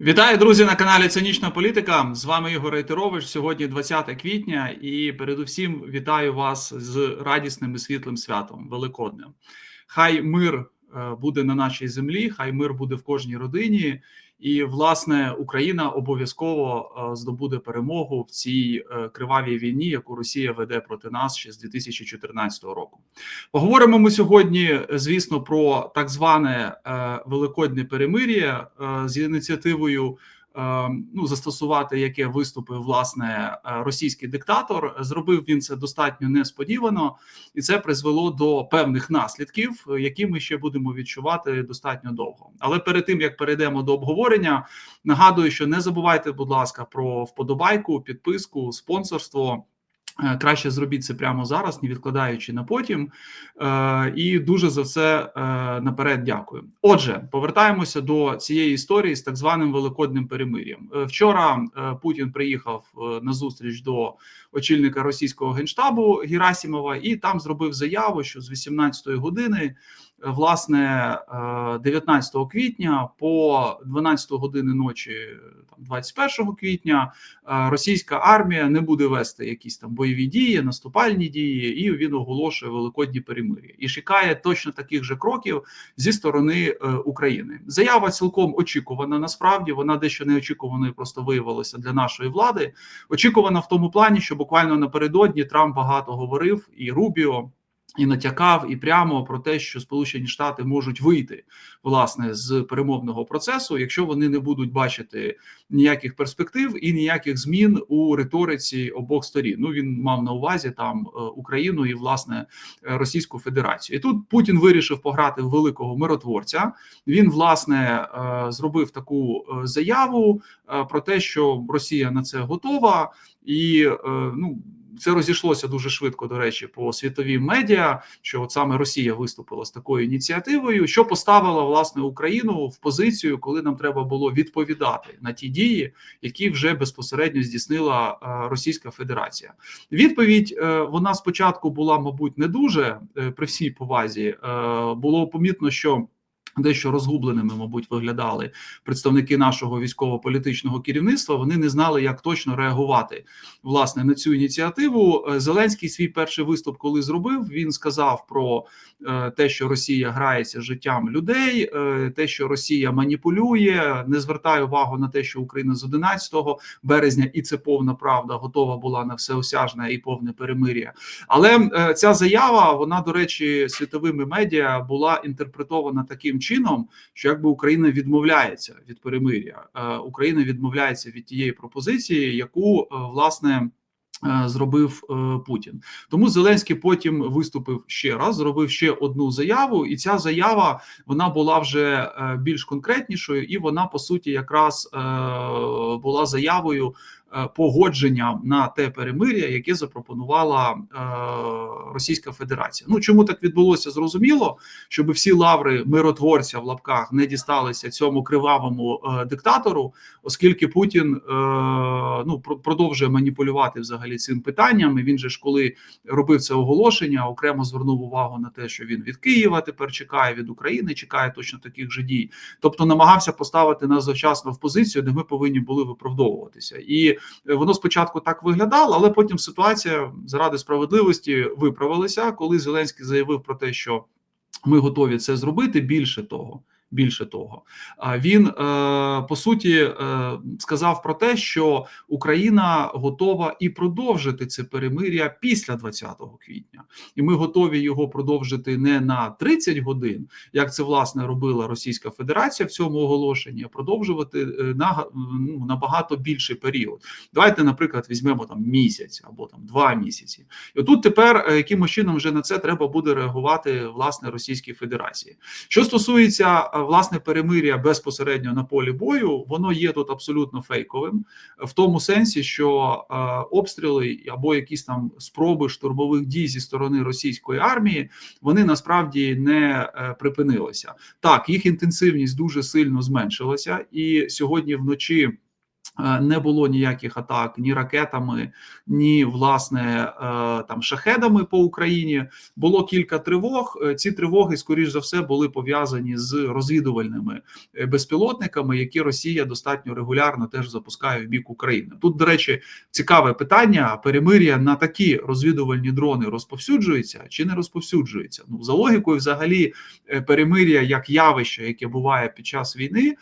Вітаю, друзі, на каналі Цинічна Політика. З вами Ігор Рейтерович. Сьогодні 20 квітня, і передусім вітаю вас з радісним і світлим святом Великоднем. Хай мир е, буде на нашій землі, хай мир буде в кожній родині. І власне Україна обов'язково е, здобуде перемогу в цій е, кривавій війні, яку Росія веде проти нас ще з 2014 року. Поговоримо ми сьогодні, звісно, про так зване е, великодне перемир'я з ініціативою. Ну, застосувати яке виступив власне російський диктатор, зробив він це достатньо несподівано, і це призвело до певних наслідків, які ми ще будемо відчувати достатньо довго. Але перед тим як перейдемо до обговорення, нагадую, що не забувайте, будь ласка, про вподобайку, підписку, спонсорство. Е, краще зробіть це прямо зараз, не відкладаючи на потім. Е, і дуже за це е, наперед дякую. Отже, повертаємося до цієї історії з так званим великодним перемир'ям. Вчора Путін приїхав на зустріч до очільника російського генштабу Герасімова і там зробив заяву, що з 18-ї години власне 19 е, квітня по 12 години ночі, там 21 квітня, е, російська армія не буде вести якісь там бойові дії, наступальні дії, і він оголошує великодні перемир'я і чекає точно таких же кроків зі сторони е, України. Заява цілком очікувана. Насправді вона дещо неочікуваною просто виявилася для нашої влади. Очікувана в тому плані, що буквально напередодні Трамп багато говорив і Рубіо. І натякав і прямо про те, що Сполучені Штати можуть вийти власне з перемовного процесу, якщо вони не будуть бачити ніяких перспектив і ніяких змін у риториці обох сторін. Ну він мав на увазі там е, Україну і власне Російську Федерацію. І тут Путін вирішив пограти в великого миротворця. Він власне е, зробив таку е, заяву про те, що Росія на це готова, і ну це розійшлося дуже швидко. До речі, по світовій медіа, що от саме Росія виступила з такою ініціативою, що поставила власне Україну в позицію, коли нам треба було відповідати на ті дії, які вже безпосередньо здійснила е, Російська Федерація. Відповідь е, вона спочатку була, мабуть, не дуже е, при всій повазі. Було помітно, що Дещо розгубленими, мабуть, виглядали представники нашого військово-політичного керівництва. Вони не знали, як точно реагувати власне на цю ініціативу. Е, Зеленський свій перший виступ, коли зробив, він сказав про е, те, що Росія грається життям людей, е, те, що Росія маніпулює, не звертає увагу на те, що Україна з 11 березня, і це повна правда, готова була на всеосяжне і повне перемир'я. Але ця заява, вона до речі, світовими медіа була інтерпретована таким чином, що якби Україна відмовляється від перемир'я, е, Україна відмовляється від тієї пропозиції, яку е, власне. Е, зробив Путін, тому Зеленський потім виступив ще раз, зробив ще одну заяву, і ця заява вона була вже більш конкретнішою, і вона по суті якраз була заявою погодженням на те перемир'я, яке запропонувала е, Російська Федерація. Ну чому так відбулося? Зрозуміло, щоб всі лаври миротворця в лапках не дісталися цьому кривавому е, диктатору, оскільки Путін ну продовжує маніпулювати взагалі цим питанням. І Він же ж коли робив це оголошення, окремо звернув увагу на те, що він від Києва тепер чекає від України, чекає точно таких же дій, тобто намагався поставити нас завчасно в позицію, де ми повинні були виправдовуватися і воно спочатку так виглядало, але потім ситуація заради справедливості виправилася, коли Зеленський заявив про те, що ми готові це зробити. Більше того. Більше того, він е, по суті е, сказав про те, що Україна готова і продовжити це перемир'я після 20 квітня, і ми готові його продовжити не на 30 годин, як це власне робила Російська Федерація в цьому оголошенні, а продовжувати е, на ну, набагато більший період. Давайте, наприклад, візьмемо там місяць або там два місяці. І отут тепер якимось чином вже на це треба буде реагувати власне Російській Федерації. Що стосується власне перемир'я безпосередньо на полі бою, воно є тут абсолютно фейковим, в тому сенсі, що е, обстріли або якісь там спроби штурмових дій зі сторони російської армії вони насправді не е, припинилися. Так, їх інтенсивність дуже сильно зменшилася, і сьогодні вночі. Е, не було ніяких атак ні ракетами, ні власне е, там шахедами по Україні. Було кілька тривог. Е, ці тривоги, скоріш за все, були пов'язані з розвідувальними безпілотниками, які Росія достатньо регулярно теж запускає в бік України. Тут, до речі, цікаве питання: перемир'я на такі розвідувальні дрони розповсюджується чи не розповсюджується? Ну за логікою, взагалі, перемир'я як явище, яке буває під час війни,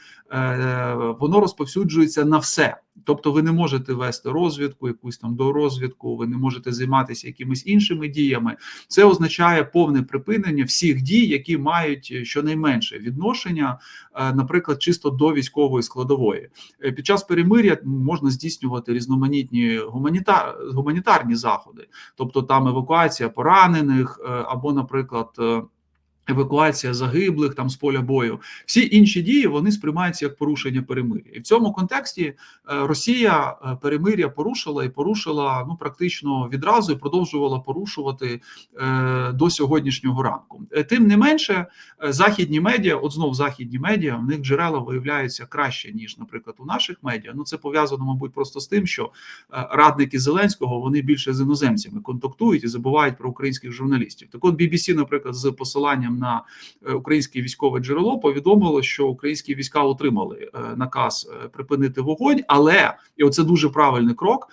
воно розповсюджується на все все. Тобто, ви не можете вести розвідку, якусь там дорозвідку, ви не можете займатися якимись іншими діями. Це означає повне припинення всіх дій, які мають е, щонайменше відношення, е, наприклад, чисто до військової складової. Е, під час перемиря можна здійснювати різноманітні гуманітар... гуманітарні заходи, тобто там евакуація поранених або, наприклад. Евакуація загиблих там з поля бою, всі інші дії вони сприймаються як порушення перемир'я, і в цьому контексті е, Росія е, перемир'я порушила і порушила ну практично відразу і продовжувала порушувати е, до сьогоднішнього ранку. Тим не менше, західні медіа, от знов західні медіа, в них джерела виявляються краще ніж, наприклад, у наших медіа. Ну це пов'язано, мабуть, просто з тим, що радники Зеленського вони більше з іноземцями контактують і забувають про українських журналістів. Так, от BBC, наприклад, з посиланням на е, українське військове джерело повідомило, що українські війська отримали е, наказ е, припинити вогонь, але і оце дуже правильний крок.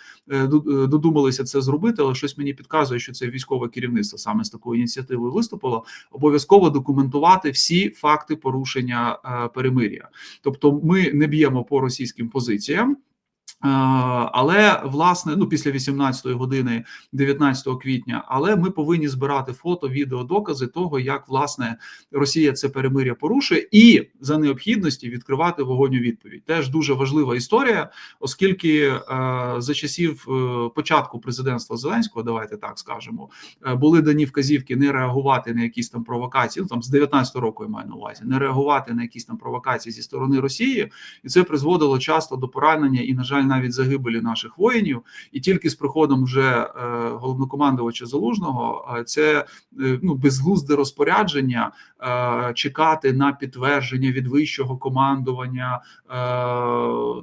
додумалися це зробити, але щось мені підказує, що це військове керівництво саме з такою ініціативою виступило. Обов'язково документувати всі факти порушення перемир'я, тобто ми не б'ємо по російським позиціям. Але власне, ну після 18-ї години, 19 квітня, але ми повинні збирати фото, відео, докази того, як власне Росія це перемиря порушує, і за необхідності відкривати вогонь у відповідь. Теж дуже важлива історія, оскільки е, за часів е, початку президентства Зеленського, давайте так скажемо, е, були дані вказівки не реагувати на якісь там провокації. Ну там з 19-го року я маю на увазі, не реагувати на якісь там провокації зі сторони Росії, і це призводило часто до поранення і на жаль навіть загибелі наших воїнів, і тільки з приходом вже е, головнокомандувача залужного е, це е, ну безглузде розпорядження чекати на підтвердження від вищого командування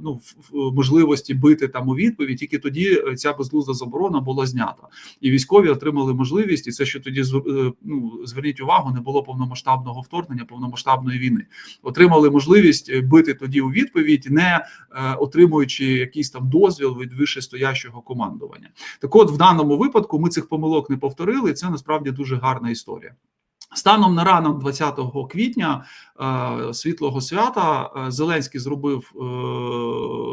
ну можливості бити там у відповідь. Тільки тоді ця безглузда заборона була знята, і військові отримали можливість, і це що тоді ну, зверніть увагу, не було повномасштабного вторгнення, повномасштабної війни. Отримали можливість бити тоді у відповідь, не отримуючи які якийсь там дозвіл від вищестоящого командування. Так, от в даному випадку ми цих помилок не повторили. і Це насправді дуже гарна історія. Станом на ранок 20 квітня е, світлого свята е, Зеленський зробив е,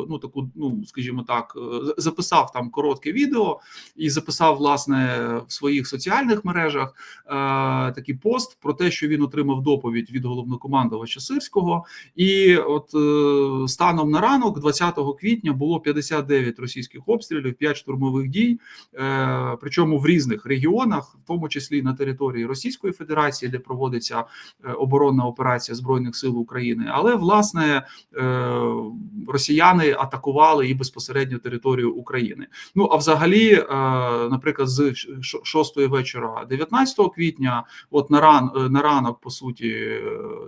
ну таку, ну скажімо так, записав там коротке відео і записав власне в своїх соціальних мережах такий пост про те, що він отримав доповідь від головнокомандувача Сирського. І от станом на ранок, 20 квітня, було 59 російських обстрілів, 5 штурмових дій, причому в різних регіонах, в тому числі на території Російської Федерації операції, де проводиться е, оборонна операція збройних сил України, але власне е, росіяни атакували і безпосередньо територію України. Ну а взагалі, е, наприклад, з 6 вечора, 19 квітня, от на ран на ранок, по суті,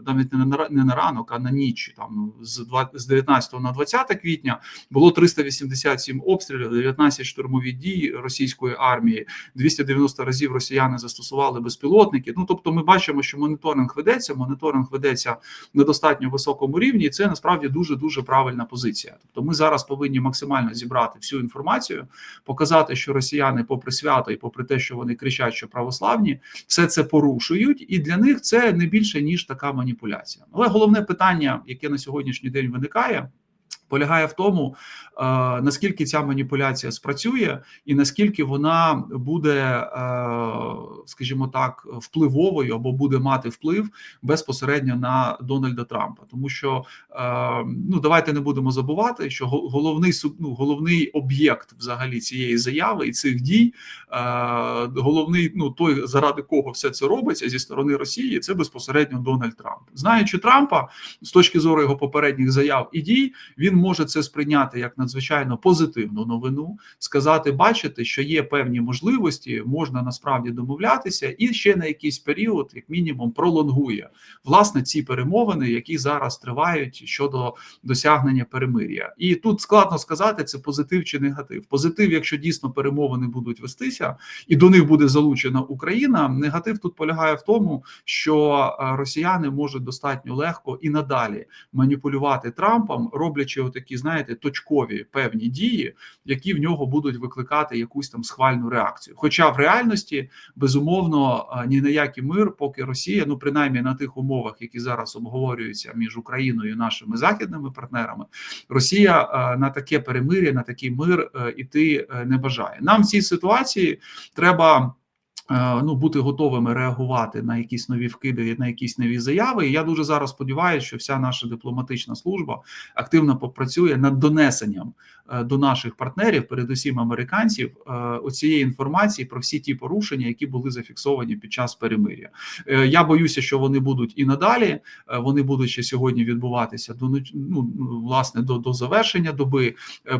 навіть не на ранок, а на ніч там з 20, 19 на 20 квітня було 387 обстрілів, 19 штурмові дії російської армії, 290 разів росіяни застосували безпілотники. Ну тобто. Тобто, ми бачимо, що моніторинг ведеться. Моніторинг ведеться на достатньо високому рівні, і це насправді дуже дуже правильна позиція. Тобто, ми зараз повинні максимально зібрати всю інформацію, показати, що росіяни, попри свято, і попри те, що вони кричать, що православні, все це порушують, і для них це не більше ніж така маніпуляція. Але головне питання, яке на сьогоднішній день виникає полягає в тому, е, наскільки ця маніпуляція спрацює, і наскільки вона буде, е, скажімо так, впливовою або буде мати вплив безпосередньо на Дональда Трампа, тому що е, ну давайте не будемо забувати, що головний ну, головний об'єкт взагалі цієї заяви і цих дій, головний ну той заради кого все це робиться зі сторони Росії, це безпосередньо Дональд Трамп, знаючи Трампа з точки зору його попередніх заяв і дій, він може це сприйняти як надзвичайно позитивну новину, сказати, бачите, що є певні можливості, можна насправді домовлятися, і ще на якийсь період, як мінімум, пролонгує власне ці перемовини, які зараз тривають щодо досягнення перемир'я. І тут складно сказати, це позитив чи негатив. Позитив, якщо дійсно перемовини будуть вестися, і до них буде залучена Україна. Негатив тут полягає в тому, що е, росіяни можуть достатньо легко і надалі маніпулювати Трампом, роблячи отакі, знаєте, точкові певні дії, які в нього будуть викликати якусь там схвальну реакцію. Хоча в реальності безумовно е, ні на який мир, поки Росія, ну принаймні на тих умовах, які зараз обговорюються між Україною і нашими західними партнерами, Росія е, на таке перемир'я, на такий мир е, іти не бажає. Нам в цій ситуації треба. Е, Ну, бути готовими реагувати на якісь нові вкиди, на якісь нові заяви. І я дуже зараз сподіваюся, що вся наша дипломатична служба активно попрацює над донесенням е, до наших партнерів, передусім американців, е, оцієї інформації про всі ті порушення, які були зафіксовані під час перемир'я. Я боюся, що вони будуть і надалі. Вони будуть ще сьогодні відбуватися до ну, власне до, до завершення доби.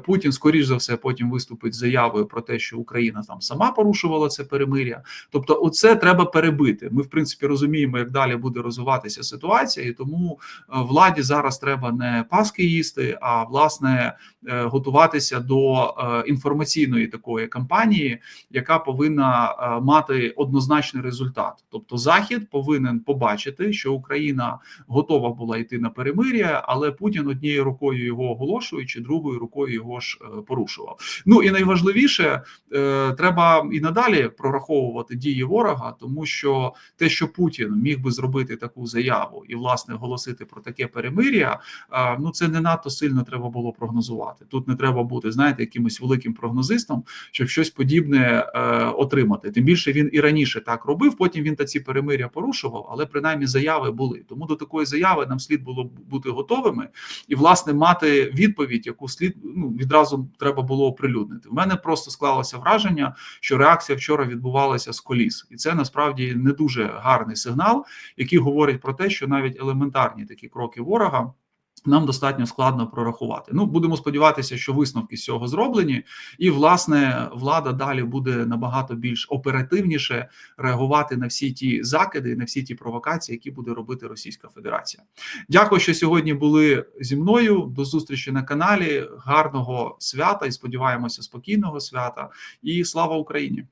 Путін, скоріш за все, потім виступить з заявою про те, що Україна там сама порушувала це перемир'я. Тобто, оце треба перебити. Ми, в принципі, розуміємо, як далі буде розвиватися ситуація, і тому е, владі зараз треба не паски їсти, а власне е, готуватися до е, інформаційної такої кампанії, яка повинна мати однозначний результат. Тобто, Захід повинен побачити, що Україна готова була йти на перемир'я, але Путін однією рукою його оголошуючи, другою рукою його ж порушував. Ну і найважливіше, треба і надалі прораховувати дії ворога, тому що те, що Путін міг би зробити таку заяву і власне оголосити про таке перемир'я, ну це не надто сильно треба було прогнозувати. Тут не треба бути, знаєте, якимось великим прогнозистом, щоб щось подібне е, отримати. Тим більше він і раніше так робив. Потім він та ці перемир'я порушував, але принаймні заяви були. Тому до такої заяви нам слід було бути готовими і власне мати відповідь, яку слід ну відразу треба було оприлюднити. В мене просто склалося враження, що реакція вчора відбувалася з коліс, і це насправді не дуже гарний сигнал, який говорить про те, що навіть елементарні такі кроки ворога. Нам достатньо складно прорахувати. Ну будемо сподіватися, що висновки з цього зроблені, і власне влада далі буде набагато більш оперативніше реагувати на всі ті закиди, на всі ті провокації, які буде робити Російська Федерація. Дякую, що сьогодні були зі мною. До зустрічі на каналі. Гарного свята і сподіваємося, спокійного свята. І слава Україні!